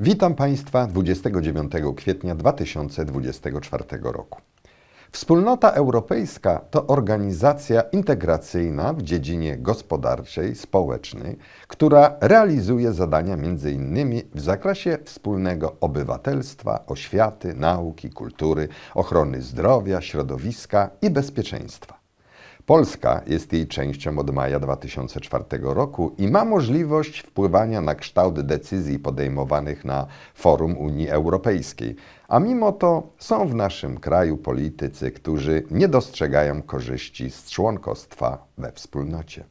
Witam Państwa 29 kwietnia 2024 roku. Wspólnota Europejska to organizacja integracyjna w dziedzinie gospodarczej, społecznej, która realizuje zadania m.in. w zakresie wspólnego obywatelstwa, oświaty, nauki, kultury, ochrony zdrowia, środowiska i bezpieczeństwa. Polska jest jej częścią od maja 2004 roku i ma możliwość wpływania na kształt decyzji podejmowanych na forum Unii Europejskiej, a mimo to są w naszym kraju politycy, którzy nie dostrzegają korzyści z członkostwa we wspólnocie.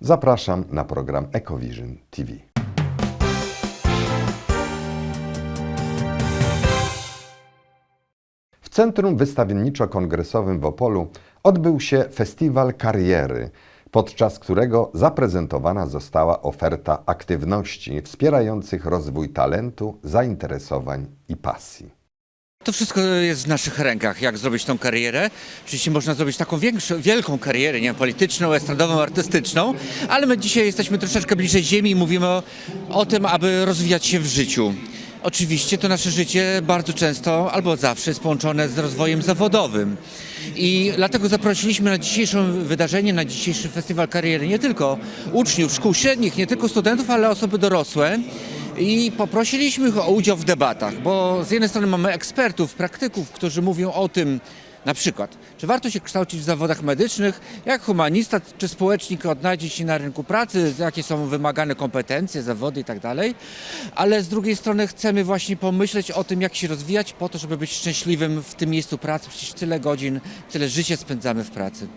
Zapraszam na program EcoVision TV. W Centrum Wystawienniczo-Kongresowym w Opolu odbył się Festiwal Kariery, podczas którego zaprezentowana została oferta aktywności wspierających rozwój talentu, zainteresowań i pasji. To wszystko jest w naszych rękach, jak zrobić tą karierę. Oczywiście można zrobić taką większą, wielką karierę, nie wiem, polityczną, estradową, artystyczną, ale my dzisiaj jesteśmy troszeczkę bliżej ziemi i mówimy o, o tym, aby rozwijać się w życiu. Oczywiście to nasze życie bardzo często albo zawsze jest połączone z rozwojem zawodowym. I dlatego zaprosiliśmy na dzisiejsze wydarzenie, na dzisiejszy festiwal kariery nie tylko uczniów szkół średnich, nie tylko studentów, ale osoby dorosłe. I poprosiliśmy ich o udział w debatach, bo z jednej strony mamy ekspertów, praktyków, którzy mówią o tym, na przykład, czy warto się kształcić w zawodach medycznych, jak humanista czy społecznik odnajdzie się na rynku pracy, jakie są wymagane kompetencje, zawody i tak. Ale z drugiej strony chcemy właśnie pomyśleć o tym, jak się rozwijać po to, żeby być szczęśliwym w tym miejscu pracy. Przecież tyle godzin, tyle życia spędzamy w pracy.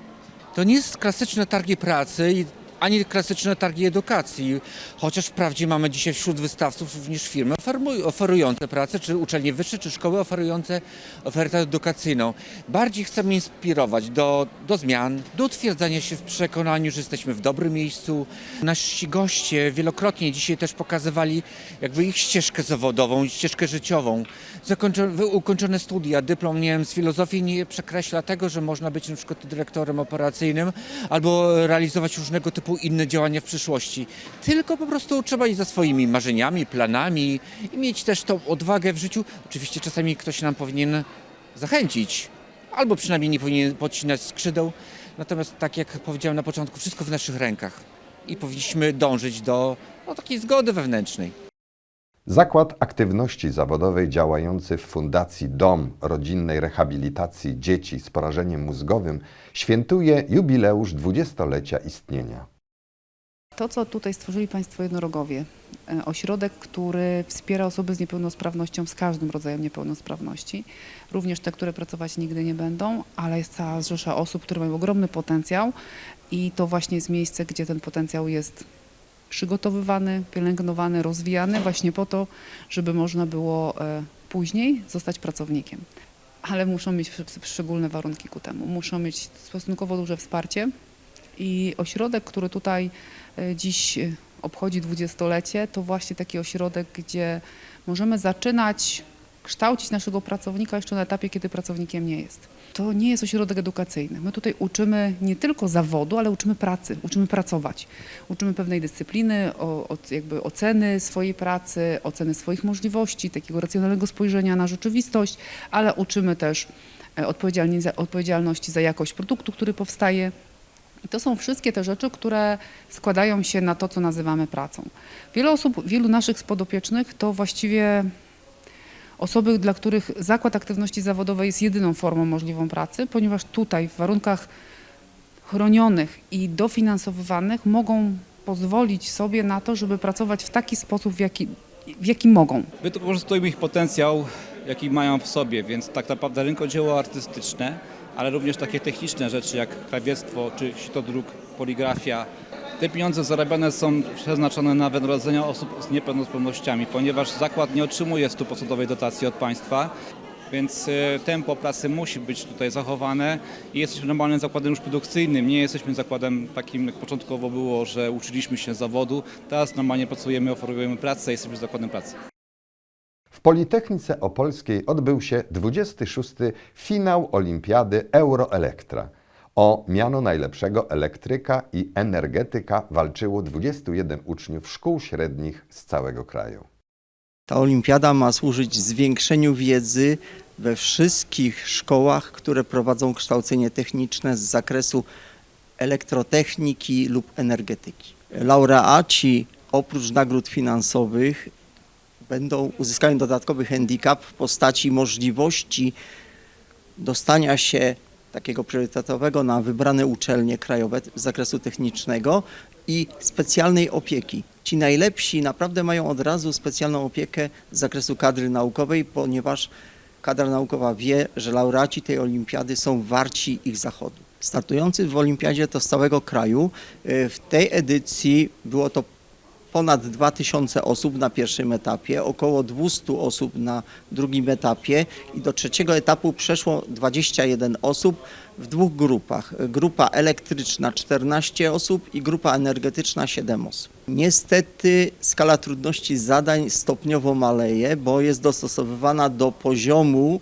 To nie jest klasyczne targi pracy i ani klasyczne targi edukacji, chociaż wprawdzie mamy dzisiaj wśród wystawców również firmy oferuj- oferujące pracę, czy uczelnie wyższe, czy szkoły oferujące ofertę edukacyjną. Bardziej chcemy inspirować do, do zmian, do utwierdzania się w przekonaniu, że jesteśmy w dobrym miejscu. Nasi goście wielokrotnie dzisiaj też pokazywali jakby ich ścieżkę zawodową, ścieżkę życiową. Zakończone, ukończone studia, dyplom nie wiem, z filozofii nie przekreśla tego, że można być przykład dyrektorem operacyjnym albo realizować różnego typu inne działania w przyszłości. Tylko po prostu trzeba iść za swoimi marzeniami, planami i mieć też tą odwagę w życiu. Oczywiście czasami ktoś nam powinien zachęcić, albo przynajmniej nie powinien podcinać skrzydeł. Natomiast tak jak powiedziałem na początku, wszystko w naszych rękach i powinniśmy dążyć do no, takiej zgody wewnętrznej. Zakład Aktywności Zawodowej działający w Fundacji Dom Rodzinnej Rehabilitacji Dzieci z porażeniem mózgowym świętuje jubileusz dwudziestolecia istnienia. To, co tutaj stworzyli Państwo jednorogowie, e, ośrodek, który wspiera osoby z niepełnosprawnością, z każdym rodzajem niepełnosprawności, również te, które pracować nigdy nie będą, ale jest cała rzesza osób, które mają ogromny potencjał i to właśnie jest miejsce, gdzie ten potencjał jest przygotowywany, pielęgnowany, rozwijany właśnie po to, żeby można było e, później zostać pracownikiem. Ale muszą mieć szczególne warunki ku temu. Muszą mieć stosunkowo duże wsparcie, i ośrodek, który tutaj e, dziś e, obchodzi dwudziestolecie, to właśnie taki ośrodek, gdzie możemy zaczynać kształcić naszego pracownika jeszcze na etapie, kiedy pracownikiem nie jest. To nie jest ośrodek edukacyjny. My tutaj uczymy nie tylko zawodu, ale uczymy pracy, uczymy pracować. Uczymy pewnej dyscypliny, o, o, jakby oceny swojej pracy, oceny swoich możliwości, takiego racjonalnego spojrzenia na rzeczywistość, ale uczymy też e, odpowiedzialności za jakość produktu, który powstaje, i to są wszystkie te rzeczy, które składają się na to, co nazywamy pracą. Wiele osób, wielu naszych spodopiecznych to właściwie osoby, dla których zakład aktywności zawodowej jest jedyną formą możliwą pracy, ponieważ tutaj w warunkach chronionych i dofinansowywanych mogą pozwolić sobie na to, żeby pracować w taki sposób, w jaki, w jaki mogą. Wykorzystujemy ich potencjał, jaki mają w sobie, więc tak naprawdę rękodzieło artystyczne, ale również takie techniczne rzeczy jak krawiectwo czy sitodruk, poligrafia. Te pieniądze zarabiane są przeznaczone na wynagrodzenia osób z niepełnosprawnościami, ponieważ zakład nie otrzymuje 100% dotacji od państwa, więc e, tempo pracy musi być tutaj zachowane i jesteśmy normalnym zakładem już produkcyjnym. Nie jesteśmy zakładem takim, jak początkowo było, że uczyliśmy się zawodu. Teraz normalnie pracujemy, oferujemy pracę, jesteśmy zakładem pracy. W Politechnice Opolskiej odbył się 26. finał Olimpiady Euroelektra. O miano najlepszego elektryka i energetyka walczyło 21 uczniów szkół średnich z całego kraju. Ta olimpiada ma służyć zwiększeniu wiedzy we wszystkich szkołach, które prowadzą kształcenie techniczne z zakresu elektrotechniki lub energetyki. Laureaci oprócz nagród finansowych będą uzyskają dodatkowy handicap w postaci możliwości dostania się takiego priorytetowego na wybrane uczelnie krajowe z zakresu technicznego i specjalnej opieki. Ci najlepsi naprawdę mają od razu specjalną opiekę z zakresu kadry naukowej, ponieważ kadra naukowa wie, że laureaci tej olimpiady są warci ich zachodu. Startujący w olimpiadzie to z całego kraju. Y, W tej edycji było to ponad 2000 osób na pierwszym etapie, około 200 osób na drugim etapie i do trzeciego etapu przeszło 21 osób w dwóch grupach. Grupa elektryczna 14 osób i grupa energetyczna 7 osób. Niestety skala trudności zadań stopniowo maleje, bo jest dostosowywana do poziomu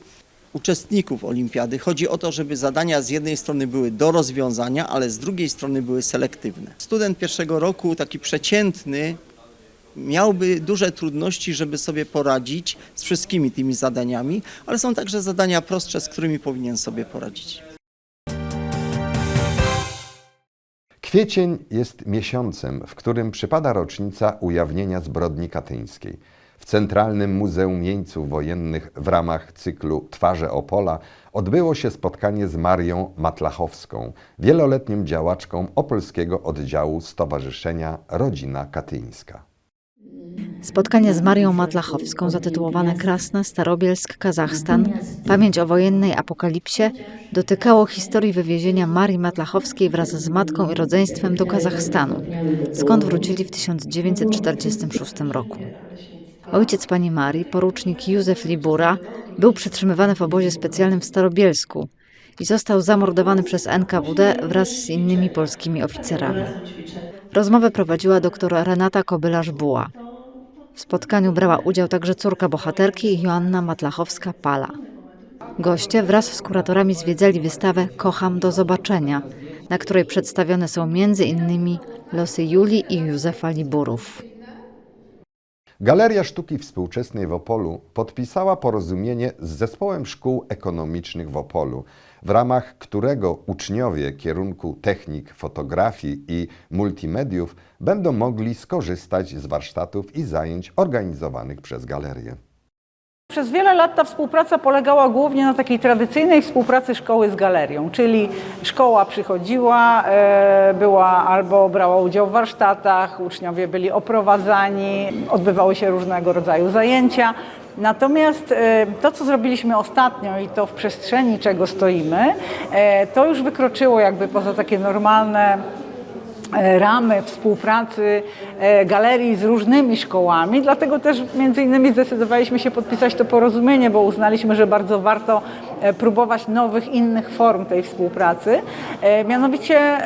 uczestników olimpiady. Chodzi o to, żeby zadania z jednej strony były do rozwiązania, ale z drugiej strony były selektywne. Student pierwszego roku, taki przeciętny, miałby duże trudności, żeby sobie poradzić z wszystkimi tymi zadaniami, ale są także zadania prostsze, z którymi powinien sobie poradzić. Kwiecień jest miesiącem, w którym przypada rocznica ujawnienia zbrodni katyńskiej. Centralnym Muzeum Jeńców Wojennych w ramach cyklu Twarze Opola odbyło się spotkanie z Marią Matlachowską, wieloletnią działaczką opolskiego oddziału Stowarzyszenia Rodzina Katyńska. Spotkanie z Marią Matlachowską zatytułowane Krasne, Starobielsk, Kazachstan Pamięć o wojennej apokalipsie dotykało historii wywiezienia Marii Matlachowskiej wraz z matką i rodzeństwem do Kazachstanu, skąd wrócili w 1946 roku. Ojciec pani Marii, porucznik Józef Libura, był przetrzymywany w obozie specjalnym w Starobielsku i został zamordowany przez NKWD wraz z innymi polskimi oficerami. Rozmowę prowadziła doktor Renata Kobylarz-Buła. W spotkaniu brała udział także córka bohaterki Joanna Matlachowska-Pala. Goście wraz z kuratorami zwiedzali wystawę Kocham do zobaczenia, na której przedstawione są innymi losy Julii i Józefa Liburów. Galeria Sztuki Współczesnej w Opolu podpisała porozumienie z Zespołem Szkół Ekonomicznych w Opolu, w ramach którego uczniowie kierunku technik, fotografii i multimediów będą mogli skorzystać z warsztatów i zajęć organizowanych przez galerię. Przez wiele lat ta współpraca polegała głównie na takiej tradycyjnej współpracy szkoły z galerią, czyli szkoła przychodziła, e, była albo brała udział w warsztatach, uczniowie byli oprowadzani, odbywały się różnego rodzaju zajęcia. Natomiast e, to, co zrobiliśmy ostatnio i to w przestrzeni, czego stoimy, e, to już wykroczyło jakby poza takie normalne ramy współpracy e, galerii z różnymi szkołami, dlatego też między innymi zdecydowaliśmy się podpisać to porozumienie, bo uznaliśmy, że bardzo warto e, próbować nowych, innych form tej współpracy. E, Mianowicie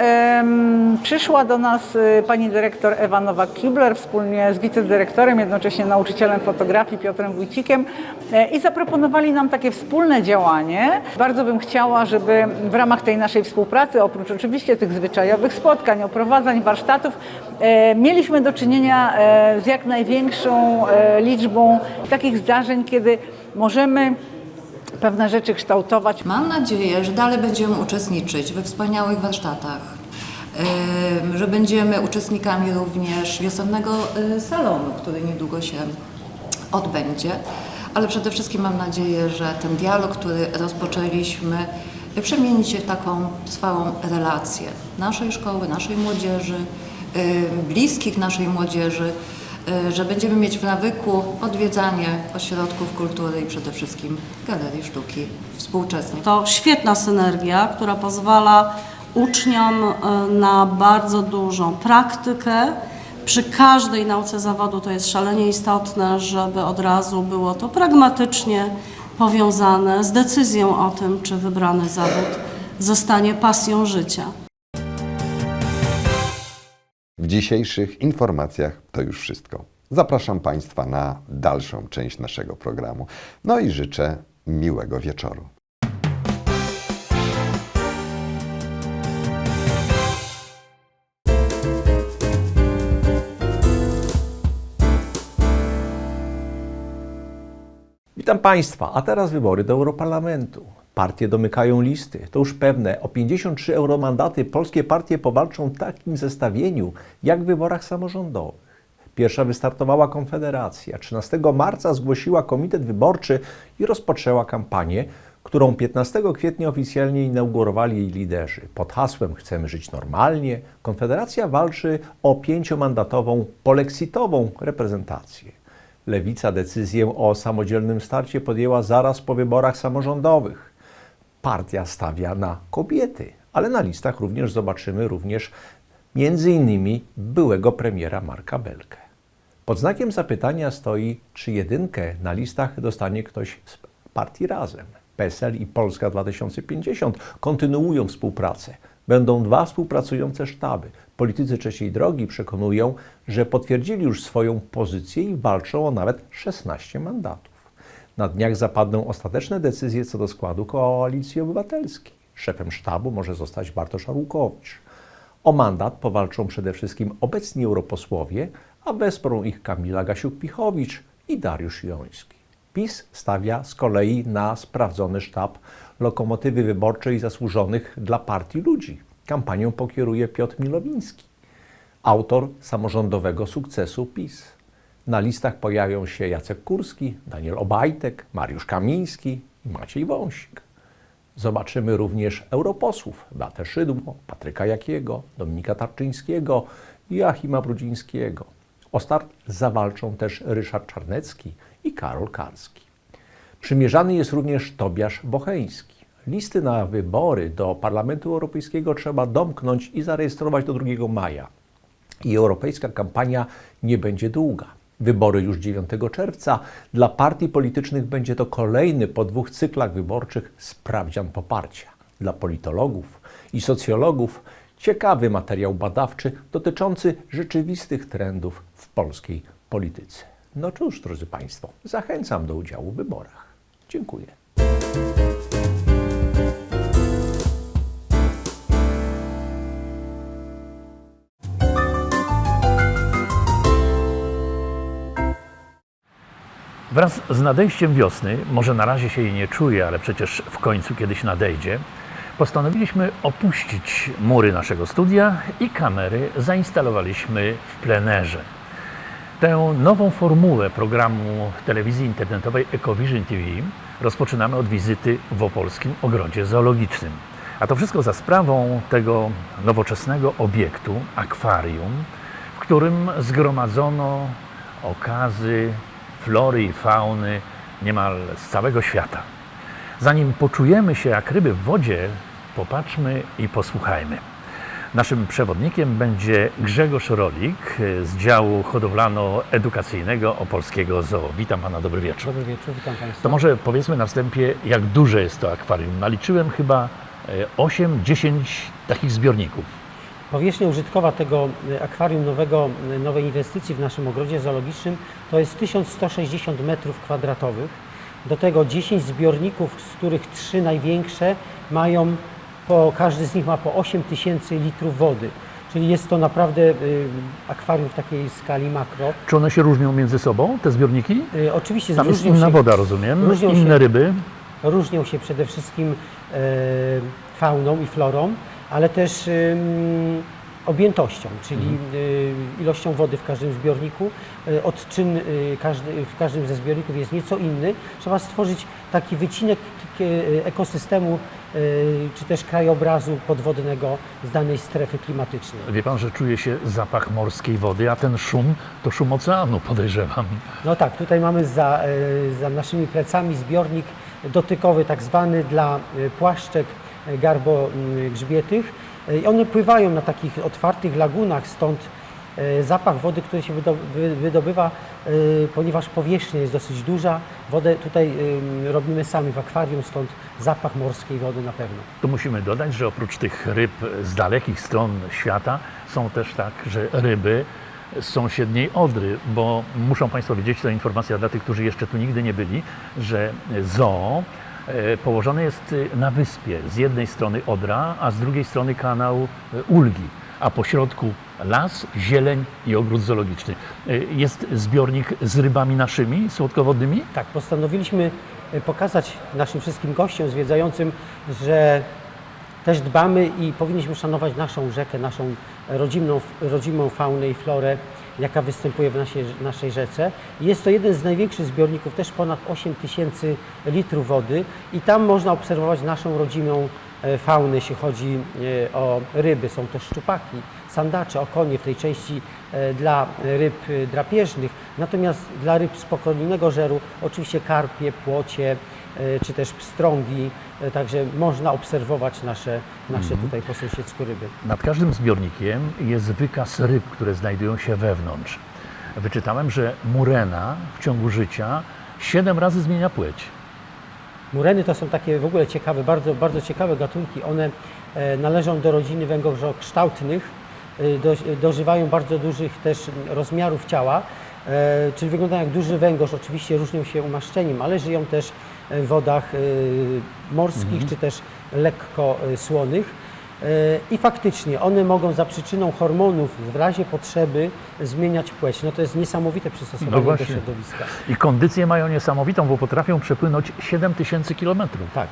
przyszła do nas e, pani dyrektor Ewa Nowak-Kibler wspólnie z wicedyrektorem, jednocześnie nauczycielem fotografii Piotrem Wójcikiem e, i zaproponowali nam takie wspólne działanie. Bardzo bym chciała, żeby w ramach tej naszej współpracy, oprócz oczywiście tych zwyczajowych spotkań, oprowadzań, warsztatów, e, mieliśmy do czynienia e, z jak największą e, liczbą takich zdarzeń, kiedy możemy pewne rzeczy kształtować Mam nadzieję, że dalej będziemy uczestniczyć we wspaniałych warsztatach, że będziemy uczestnikami również wiosennego y, salonu, który niedługo się odbędzie. Ale przede wszystkim mam nadzieję, że ten dialog, który rozpoczęliśmy, przemieni się w taką trwałą relację naszej szkoły, naszej młodzieży, bliskich naszej młodzieży, że będziemy mieć w nawyku odwiedzanie ośrodków kultury i przede wszystkim galerii sztuki współczesnej. To świetna synergia, która pozwala uczniom e, na bardzo dużą praktykę. Przy każdej nauce zawodu to jest szalenie istotne, żeby od razu było to pragmatycznie powiązane z decyzją o tym, czy wybrany zawód zostanie pasją życia dzisiejszych informacjach to już wszystko. Zapraszam Państwa na dalszą część naszego programu. No i życzę miłego wieczoru. Witam Państwa, a teraz wybory do Europarlamentu. Partie domykają listy. To już pewne, o 53 euromandaty polskie partie powalczą w takim zestawieniu, jak w wyborach samorządowych. Pierwsza wystartowała Konfederacja. 13 marca zgłosiła komitet wyborczy i rozpoczęła kampanię, którą 15 kwietnia oficjalnie inaugurowali jej liderzy. Pod hasłem Chcemy żyć normalnie Konfederacja walczy o pięciomandatową polexitową reprezentację. Lewica decyzję o samodzielnym starcie podjęła zaraz po wyborach samorządowych. Partia stawia na kobiety, ale na listach również zobaczymy również między innymi byłego premiera Marka Belkę. Pod znakiem zapytania stoi, czy jedynkę na listach dostanie ktoś z partii Razem. PSL i Polska 2050 kontynuują współpracę. Będą dwa współpracujące sztaby. Politycy trzeciej drogi przekonują, że potwierdzili już swoją pozycję i walczą o nawet 16 mandatów. Na dniach zapadną ostateczne decyzje co do składu koalicji obywatelskiej. Szefem sztabu może zostać Bartosz Arłukowicz. O mandat powalczą przede wszystkim obecni europosłowie, a wesprą ich Kamila Gasiuk-Pichowicz i Dariusz Joński. PiS stawia z kolei na sprawdzony sztab lokomotywy wyborczej zasłużonych dla partii ludzi. Kampanią pokieruje Piotr Milowiński, autor samorządowego sukcesu PiS. Na listach pojawią się Jacek Kurski, Daniel Obajtek, Mariusz Kamiński i Maciej Wąsik. Zobaczymy również europosłów Beatę Szydło, Patryka Jakiego, Dominika Tarczyńskiego i Joachima Brudzińskiego. O start zawalczą też Ryszard Czarnecki i Karol Karski. Przymierzany jest również Tobiasz Bocheński. Listy na wybory do Parlamentu Europejskiego trzeba domknąć i zarejestrować do 2 maja. I europejska kampania nie będzie długa. Wybory już 9 czerwca. Dla partii politycznych będzie to kolejny po dwóch cyklach wyborczych sprawdzian poparcia. Dla politologów i socjologów ciekawy materiał badawczy dotyczący rzeczywistych trendów w polskiej polityce. No cóż, drodzy Państwo, zachęcam do udziału w wyborach. Dziękuję. Wraz z nadejściem wiosny, może na razie się jej nie czuje, ale przecież w końcu kiedyś nadejdzie, postanowiliśmy opuścić mury naszego studia i kamery zainstalowaliśmy w plenerze. Tę nową formułę programu telewizji internetowej Ecovision TV rozpoczynamy od wizyty w Opolskim Ogrodzie Zoologicznym. A to wszystko za sprawą tego nowoczesnego obiektu, akwarium, w którym zgromadzono okazy flory i fauny niemal z całego świata. Zanim poczujemy się jak ryby w wodzie, popatrzmy i posłuchajmy. Naszym przewodnikiem będzie Grzegorz Rolik z działu hodowlano-edukacyjnego Opolskiego Zoo. Witam Pana, dobry wieczór. Dobry wieczór, witam Państwa. To może powiedzmy na wstępie, jak duże jest to akwarium. Naliczyłem chyba 8-10 takich zbiorników. Powierzchnia użytkowa tego e, akwarium nowego, e, nowej inwestycji w naszym ogrodzie zoologicznym to jest 1160 metrów kwadratowych. Do tego 10 zbiorników, z których trzy największe mają, po, każdy z nich ma po 8 tysięcy litrów wody. Czyli jest to naprawdę y, akwarium w takiej skali makro. Czy one się różnią między sobą, te zbiorniki? Y, oczywiście Tam jest inna się, woda, rozumiem, różnią inne się- ryby. różnią się przede wszystkim e, fauną i florą, ale też objętością, czyli y, ilością wody w każdym zbiorniku. Y, Odczyn y, w każdym ze zbiorników jest nieco inny. Trzeba stworzyć taki wycinek ekosystemu czy też krajobrazu podwodnego z danej strefy klimatycznej. Wie Pan, że czuje się zapach morskiej wody, a ten szum to szum oceanu, podejrzewam. No tak, tutaj mamy za, za naszymi plecami zbiornik dotykowy, tak zwany dla płaszczek e, garbo-grzbietych. E, I one pływają na takich otwartych lagunach, stąd e, zapach wody, który się wydo- wy- wydobywa, ponieważ powierzchnia jest dosyć duża. Wodę tutaj robimy sami w akwarium, stąd zapach morskiej wody na pewno. Tu musimy dodać, że oprócz tych ryb z dalekich stron świata są też tak, że ryby z sąsiedniej Odry, bo muszą Państwo wiedzieć, to informacja dla tych, którzy jeszcze tu nigdy nie byli, że zoo e, położone jest e, na wyspie. Z jednej strony Odra, a z drugiej strony kanał e, Ulgi, a po środku las, zieleń i ogród zoologiczny. Y, Jest zbiornik z rybami naszymi, słodkowodnymi? Tak, postanowiliśmy e, pokazać naszym wszystkim gościom zwiedzającym, że też dbamy i powinniśmy szanować naszą rzekę, naszą rodzimą, rodzimą faunę i florę, jaka występuje w naszej, naszej rzece. Jest to jeden z największych zbiorników, też ponad 8 tysięcy litrów wody i tam można obserwować naszą rodzimą e, faunę, jeśli chodzi e, o ryby. Są to szczupaki, sandacze, okonie w tej części e, dla ryb drapieżnych, natomiast dla ryb spokojnego żeru oczywiście karpie, płocie czy też pstrągi, także można obserwować nasze, nasze tutaj po sąsiedzku ryby. Nad każdym zbiornikiem jest wykaz ryb, które znajdują się wewnątrz. Wyczytałem, że murena w ciągu życia siedem razy zmienia płeć. Mureny to są takie w ogóle ciekawe, bardzo, bardzo ciekawe gatunki. One e, należą do rodziny węgorzokształtnych, e, do, dożywają bardzo dużych też rozmiarów ciała, e, czyli wyglądają jak duży węgorz, oczywiście różnią się umaszczeniem, ale żyją też wodach e, morskich czy też lekko e, słonych. E, I faktycznie one mogą za przyczyną hormonów w razie potrzeby zmieniać płeć. No to jest niesamowite przystosowanie No do środowiska. I kondycję mają niesamowitą, bo potrafią przepłynąć 7 tysięcy kilometrów. Tak,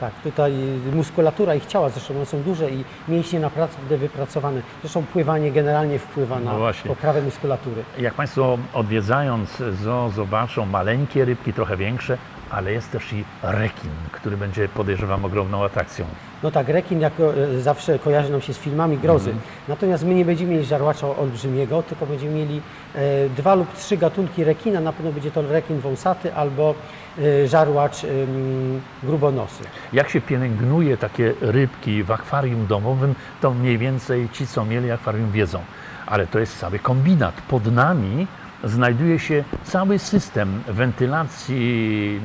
tak. Tutaj muskulatura ich ciała, zresztą one są duże i mięśnie naprawdę wypracowane. Zresztą pływanie generalnie wpływa na No właśnie. poprawę muskulatury. Jak Państwo odwiedzając zoo zobaczą maleńkie rybki, trochę większe, ale jest też i rekin, który będzie, podejrzewam, ogromną atrakcją. No tak, rekin jako, e, zawsze kojarzy nam się z filmami grozy. Mhm. Natomiast my nie będziemy mieli żarłacza olbrzymiego, tylko będziemy mieli e, dwa lub trzy gatunki rekina. Na pewno będzie to rekin wąsaty albo e, żarłacz em, grubonosy. Jak się pielęgnuje takie rybki w akwarium domowym, to mniej więcej ci, co mieli akwarium, wiedzą. Ale to jest cały kombinat. Pod nami znajduje się cały system wentylacji,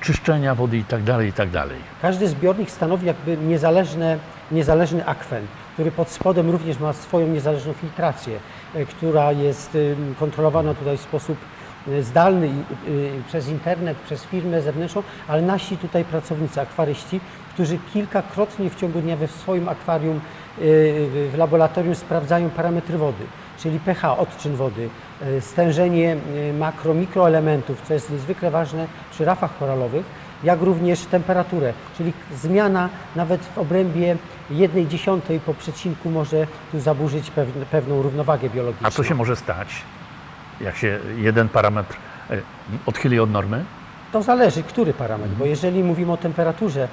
czyszczenia wody itd. itd. Każdy zbiornik stanowi jakby niezależne, niezależny akwen, który pod spodem również ma swoją niezależną filtrację, e, która jest kontrolowana tutaj w sposób e, zdalny y, przez internet, przez firmę zewnętrzną, ale nasi tutaj pracownicy, akwaryści, którzy kilkakrotnie w ciągu dnia we swoim akwarium y, w laboratorium sprawdzają parametry wody, czyli pH, odczyn wody, y, stężenie y, makro, mikroelementów, co jest niezwykle ważne przy rafach koralowych, jak również temperaturę, czyli zmiana nawet w obrębie jednej dziesiątej po przecinku może tu zaburzyć pewną równowagę biologiczną. A co się może stać, jak się jeden parametr odchyli od normy? To zależy, który parametr, bo jeżeli mówimy o temperaturze,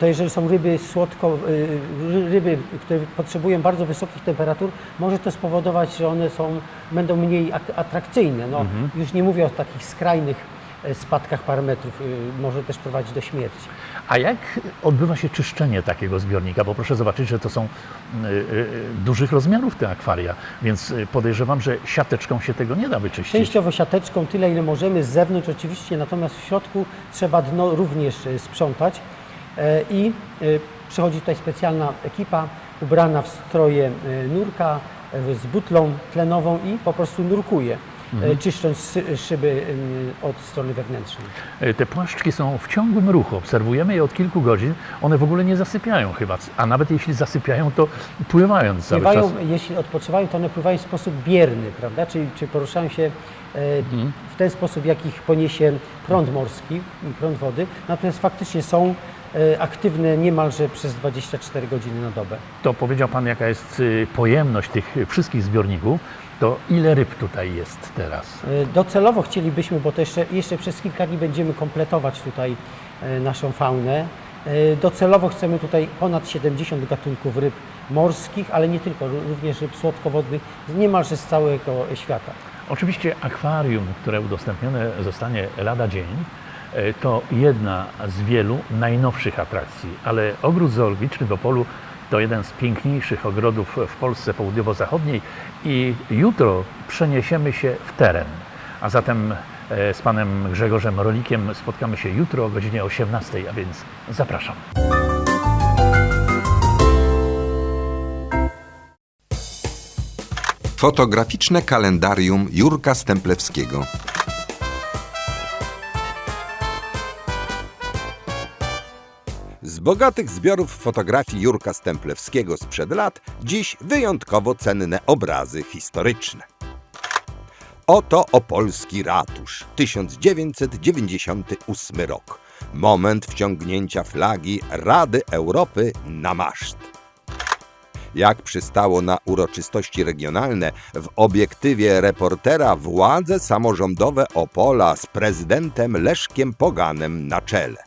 to jeżeli są ryby słodko, e, ry- ryby, które potrzebują bardzo wysokich temperatur, może to spowodować, że one są, będą mniej ak- atrakcyjne. No, Już nie mówię o takich skrajnych e, spadkach parametrów, e, może też prowadzić do śmierci. A jak odbywa się czyszczenie takiego zbiornika? Bo proszę zobaczyć, że to są y, y, dużych rozmiarów te akwaria, więc y, podejrzewam, że siateczką się tego nie da wyczyścić. Częściowo siateczką tyle, ile możemy, z zewnątrz oczywiście, natomiast w środku trzeba dno również e, sprzątać E, i e, przychodzi tutaj specjalna ekipa ubrana w stroje e, nurka e, z butlą tlenową i po prostu nurkuje, e, czyszcząc szyby od strony wewnętrznej. Y, Te płaszczki są w ciągłym ruchu, obserwujemy je od kilku godzin, one w ogóle nie zasypiają chyba, a nawet jeśli zasypiają, to pływając cały Pływają, czas. jeśli odpoczywają, to one pływają w sposób bierny, prawda? Czyli, czyli poruszają się e, w ten sposób, jak ich poniesie prąd morski, prąd wody. Natomiast faktycznie są e, aktywne niemalże przez 24 godziny na dobę. To powiedział Pan, jaka jest y, pojemność tych wszystkich zbiorników, to ile ryb tutaj jest teraz? E, Docelowo chcielibyśmy, bo to jeszcze, jeszcze przez kilka dni będziemy kompletować tutaj e, naszą faunę. E, Docelowo chcemy tutaj ponad 70 gatunków ryb morskich, ale nie tylko, ró- również ryb słodkowodnych z niemalże z całego świata. Oczywiście akwarium, które udostępnione zostanie lada dzień, to jedna z wielu najnowszych atrakcji, ale ogród zoologiczny w Opolu to jeden z piękniejszych ogrodów w Polsce południowo-zachodniej i jutro przeniesiemy się w teren. A zatem e, z panem Grzegorzem Rolikiem spotkamy się jutro o godzinie 18, a więc zapraszam. Fotograficzne kalendarium Jurka Stemplewskiego. Z bogatych zbiorów fotografii Jurka Stemplewskiego sprzed lat, dziś wyjątkowo cenne obrazy historyczne. Oto opolski ratusz, 1998 rok. Moment wciągnięcia flagi Rady Europy na maszt. Jak przystało na uroczystości regionalne, w obiektywie reportera władze samorządowe Opola z prezydentem Leszkiem Poganem na czele.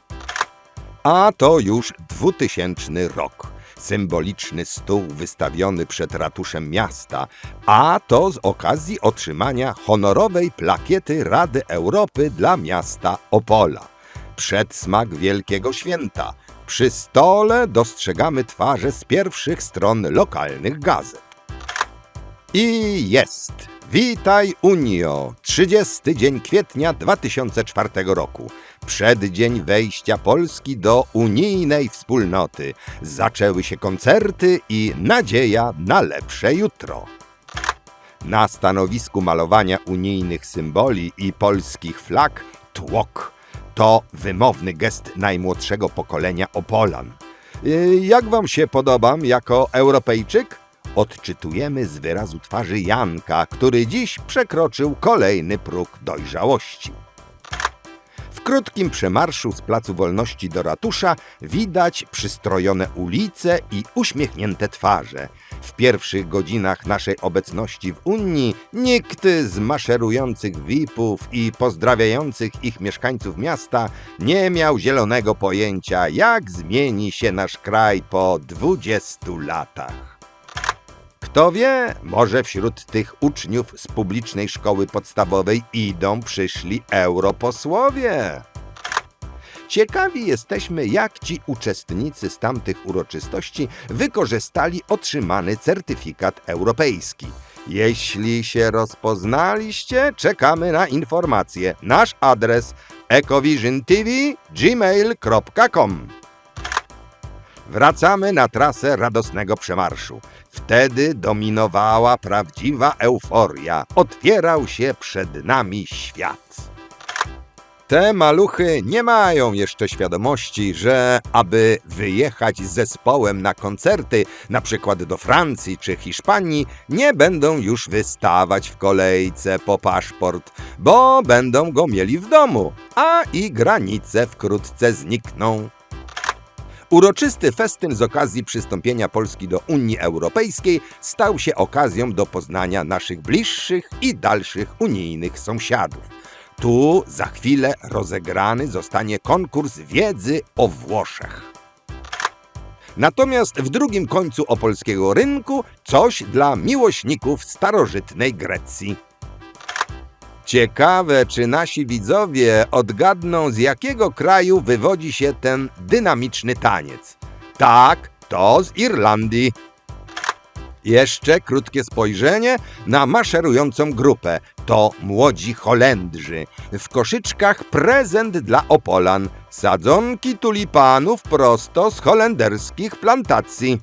A to już 2000 rok. Symboliczny stół wystawiony przed ratuszem miasta, a to z okazji otrzymania honorowej plakiety Rady Europy dla miasta Opola. Przedsmak Wielkiego Święta. Przy stole dostrzegamy twarze z pierwszych stron lokalnych gazet. I jest! Witaj Unio! 30 dzień kwietnia 2004 roku. Przeddzień wejścia Polski do unijnej wspólnoty. Zaczęły się koncerty i nadzieja na lepsze jutro. Na stanowisku malowania unijnych symboli i polskich flag tłok. To wymowny gest najmłodszego pokolenia Opolan. Y, Jak wam się podobam jako Europejczyk? Odczytujemy z wyrazu twarzy Janka, który dziś przekroczył kolejny próg dojrzałości. W krótkim przemarszu z Placu Wolności do ratusza widać przystrojone ulice i uśmiechnięte twarze. W pierwszych godzinach naszej obecności w Unii nikt z maszerujących VIP-ów i pozdrawiających ich mieszkańców miasta nie miał zielonego pojęcia, jak zmieni się nasz kraj po 20 latach. Kto wie, może wśród tych uczniów z publicznej szkoły podstawowej idą przyszli europosłowie. Ciekawi jesteśmy, jak ci uczestnicy z tamtych uroczystości wykorzystali otrzymany certyfikat europejski. Jeśli się rozpoznaliście, czekamy na informacje. Nasz adres ecovisiontv.gmail.com Wracamy na trasę radosnego przemarszu. Wtedy dominowała prawdziwa euforia. Otwierał się przed nami świat. Te maluchy nie mają jeszcze świadomości, że aby wyjechać z zespołem na koncerty, na przykład do Francji czy Hiszpanii, nie będą już wystawać w kolejce po paszport, bo będą go mieli w domu, a i granice wkrótce znikną. Uroczysty festyn z okazji przystąpienia Polski do Unii Europejskiej stał się okazją do poznania naszych bliższych i dalszych unijnych sąsiadów. Tu za chwilę rozegrany zostanie konkurs wiedzy o Włoszech. Natomiast w drugim końcu opolskiego rynku coś dla miłośników starożytnej Grecji. Ciekawe, czy nasi widzowie odgadną, z jakiego kraju wywodzi się ten dynamiczny taniec. Tak, to z Irlandii. Jeszcze krótkie spojrzenie na maszerującą grupę. To młodzi Holendrzy. W koszyczkach prezent dla Opolan. Sadzonki tulipanów prosto z holenderskich plantacji.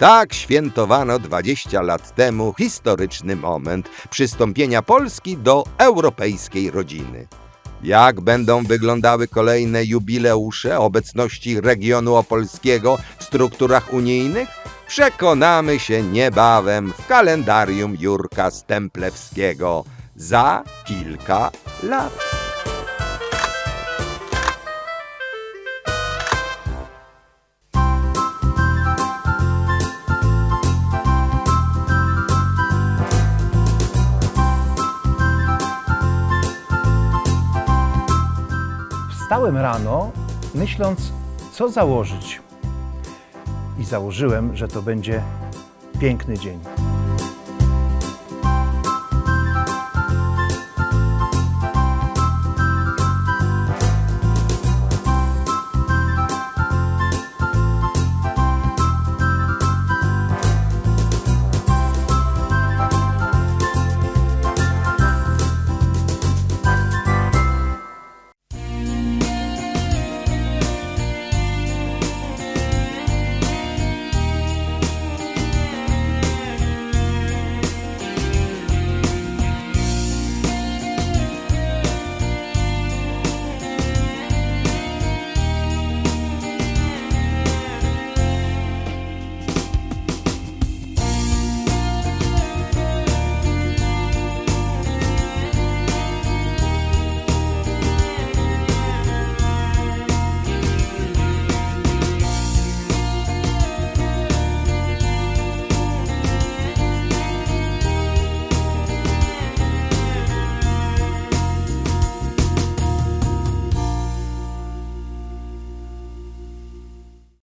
Tak świętowano 20 lat temu historyczny moment przystąpienia Polski do europejskiej rodziny. Jak będą wyglądały kolejne jubileusze obecności regionu opolskiego w strukturach unijnych? Przekonamy się niebawem w kalendarium Jurka Stemplewskiego za kilka lat. Wstałem rano, myśląc, co założyć. I założyłem, że to będzie piękny dzień.